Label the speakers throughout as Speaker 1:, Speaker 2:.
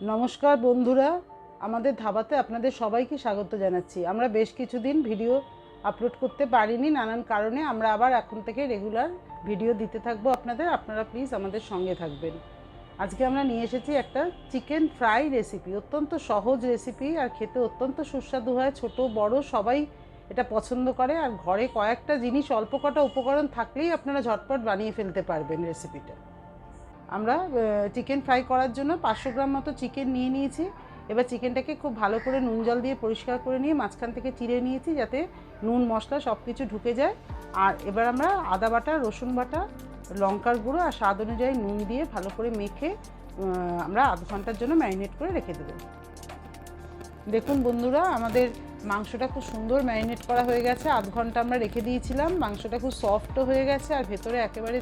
Speaker 1: নমস্কার বন্ধুরা, আমাদের ধাবাতে আপনাদের সবাইকে স্বাগত জানাচ্ছি। আমরা বেশ কিছুদিন ভিডিও আপলোড করতে পারিনি, নানান কারণে আমরা আবার এখন থেকে রেগুলার ভিডিও দিতে থাকব আপনাদের। আপনারা প্লিজ আমাদের সঙ্গে থাকবেন। আজকে আমরা নিয়ে এসেছি একটা চিকেন ফ্রাই রেসিপি অত্যন্ত সহজ রেসিপি আর খেতে অত্যন্ত সুস্বাদু হয়, ছোট, বড়, সবাই এটা পছন্দ করে। আর ঘরে কয়েকটা জিনিস, অল্প কটা উপকরণ থাকলেই আপনারা ঝটপট বানিয়ে ফেলতে পারবেন রেসিপিটা আমরা চিকেন ফ্রাই করার জন্য পাঁচশো গ্রাম মতো চিকেন নিয়ে নিয়েছি। এবার চিকেনটাকে খুব ভালো করে নুন জল দিয়ে পরিষ্কার করে নিয়ে মাঝখান থেকে চিড়ে নিয়েছি যাতে নুন, মশলা সব কিছু ঢুকে যায়। আর এবার আমরা আদা বাটা, রসুন বাটা, লঙ্কার গুঁড়ো আর স্বাদ অনুযায়ী নুন দিয়ে ভালো করে মেখে আমরা আধ ঘণ্টার জন্য ম্যারিনেট করে রেখে দেবো। দেখুন বন্ধুরা, আমাদের মাংসটা খুব সুন্দর ম্যারিনেট করা হয়ে গেছে। আধ ঘণ্টা আমরা রেখে দিয়েছিলাম। মাংসটা খুব সফটও হয়ে গেছে আর ভেতরে একেবারে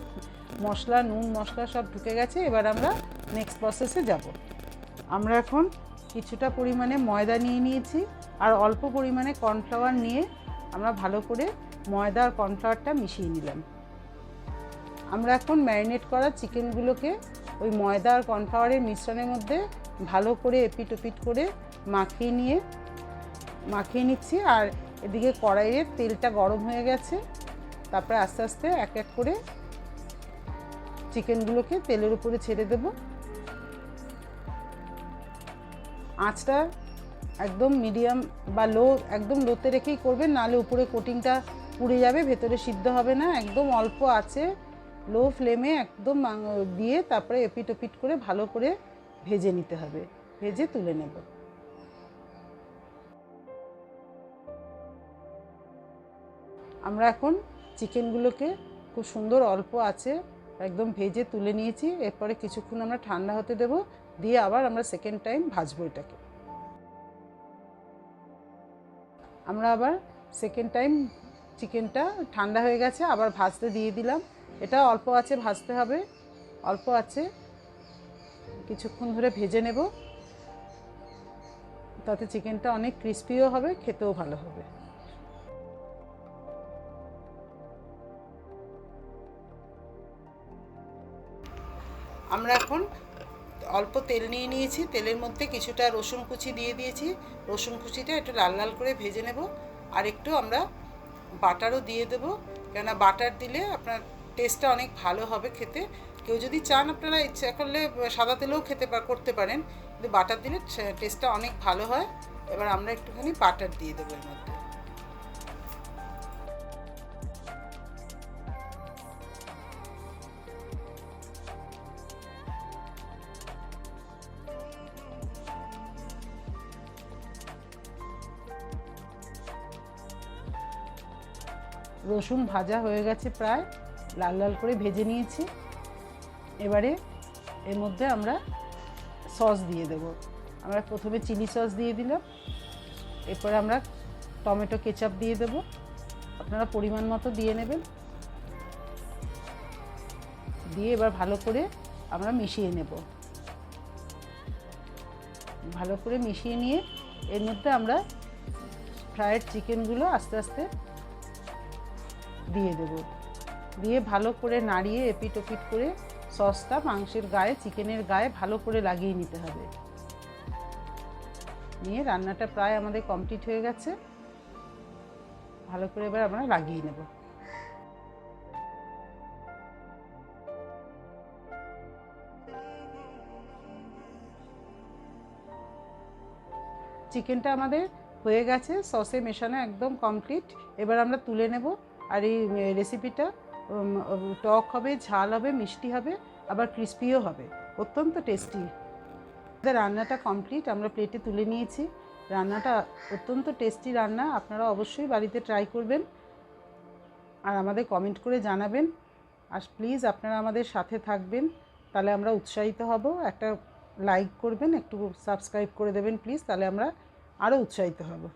Speaker 1: মশলা, নুন, মশলা সব ঢুকে গেছে, এবার আমরা নেক্সট প্রসেসে যাব। আমরা এখন কিছুটা পরিমাণে ময়দা নিয়ে নিয়েছি, আর অল্প পরিমাণে কর্নফ্লাওয়ার নিয়ে আমরা ভালো করে ময়দা আর কর্নফ্লাওয়ারটা মিশিয়ে নিলাম। আমরা এখন ম্যারিনেট করা চিকেনগুলোকে ওই ময়দা আর কর্নফ্লাওয়ারের মিশ্রণের মধ্যে ভালো করে এপিট ওপিট করে মাখিয়ে নিয়ে, মাখিয়ে নিচ্ছি, আর এদিকে কড়াইয়ের তেলটা গরম হয়ে গেছে। তারপরে আস্তে আস্তে এক এক করে চিকেনগুলোকে তেলের উপরে ছেড়ে দেব। আঁচটা একদম মিডিয়াম বা লো, একদম লোতে রেখেই করবেন, নাহলে উপরে কোটিংটা পুড়ে যাবে, ভেতরে সিদ্ধ হবে না, একদম অল্প আছে। লো ফ্লেমে একদম দিয়ে তারপরে এপিট ওপিট করে ভালো করে ভেজে নিতে হবে, ভেজে তুলে নেব। আমরা এখন চিকেনগুলোকে খুব সুন্দর অল্প আছে একদম ভেজে তুলে নিয়েছি। এরপরে কিছুক্ষণ আমরা ঠান্ডা হতে দেব। দিয়ে আবার আমরা সেকেন্ড টাইম ভাজবো এটাকে। আমরা আবার সেকেন্ড টাইম চিকেনটা ঠান্ডা হয়ে গেছে, আবার ভাজতে দিয়ে দিলাম। এটা অল্প আছে, ভাজতে হবে। অল্প আছে। কিছুক্ষণ ধরে ভেজে নেব। তাতে চিকেনটা অনেক ক্রিস্পিও হবে, খেতেও ভালো হবে। আমরা এখন অল্প তেল নিয়ে নিয়েছি। তেলের মধ্যে কিছুটা রসুন কুচি দিয়ে দিয়েছি। রসুন কুচিটা একটু লাল লাল করে ভেজে নেব। আর একটু আমরা বাটারও দিয়ে দেবো। কেননা বাটার দিলে আপনার টেস্টটা অনেক ভালো হবে খেতে। কেউ যদি চান আপনারা ইচ্ছা করলে সাদা তেলেও খেতে করতে পারেন। কিন্তু বাটার দিলে টেস্টটা অনেক ভালো হয়। এবার আমরা একটুখানি বাটার দিয়ে দেবো এর মধ্যে। রসুন ভাজা হয়ে গেছে প্রায়, লাল লাল করে ভেজে নিয়েছি। এবারে এর মধ্যে আমরা সস দিয়ে দেব। আমরা প্রথমে চিলি সস দিয়ে দিলাম। এরপরে আমরা টমেটো কেচাপ দিয়ে দেব। আপনারা পরিমাণ মতো দিয়ে নেবেন। দিয়ে এবার ভালো করে আমরা মিশিয়ে নেব। ভালো করে মিশিয়ে নিয়ে এর মধ্যে আমরা ফ্রায়েড চিকেনগুলো আস্তে আস্তে দিয়ে দেবো। দিয়ে ভালো করে নাড়িয়ে এপিট ওপিট করে সসটা মাংসের গায়ে, চিকেনের গায়ে ভালো করে লাগিয়ে নিতে হবে। নিয়ে রান্নাটা প্রায় আমাদের কমপ্লিট হয়ে গেছে। ভালো করে এবার আমরা লাগিয়ে নেব। চিকেনটা আমাদের হয়ে গেছে, সসে মেশানো একদম কমপ্লিট। এবার আমরা তুলে নেব। আর এই রেসিপিটা টক হবে, ঝাল হবে, মিষ্টি হবে, আবার ক্রিস্পিও হবে। অত্যন্ত টেস্টি রান্নাটা কমপ্লিট আমরা প্লেটে তুলে নিয়েছি। রান্নাটা অত্যন্ত টেস্টি রান্না, আপনারা অবশ্যই বাড়িতে ট্রাই করবেন। আর আমাদের কমেন্ট করে জানাবেন। আর প্লিজ আপনারা আমাদের সাথে থাকবেন। তাহলে আমরা উৎসাহিত হব। একটা লাইক করবেন, একটু সাবস্ক্রাইব করে দেবেন প্লিজ তাহলে আমরা আরও উৎসাহিত হব।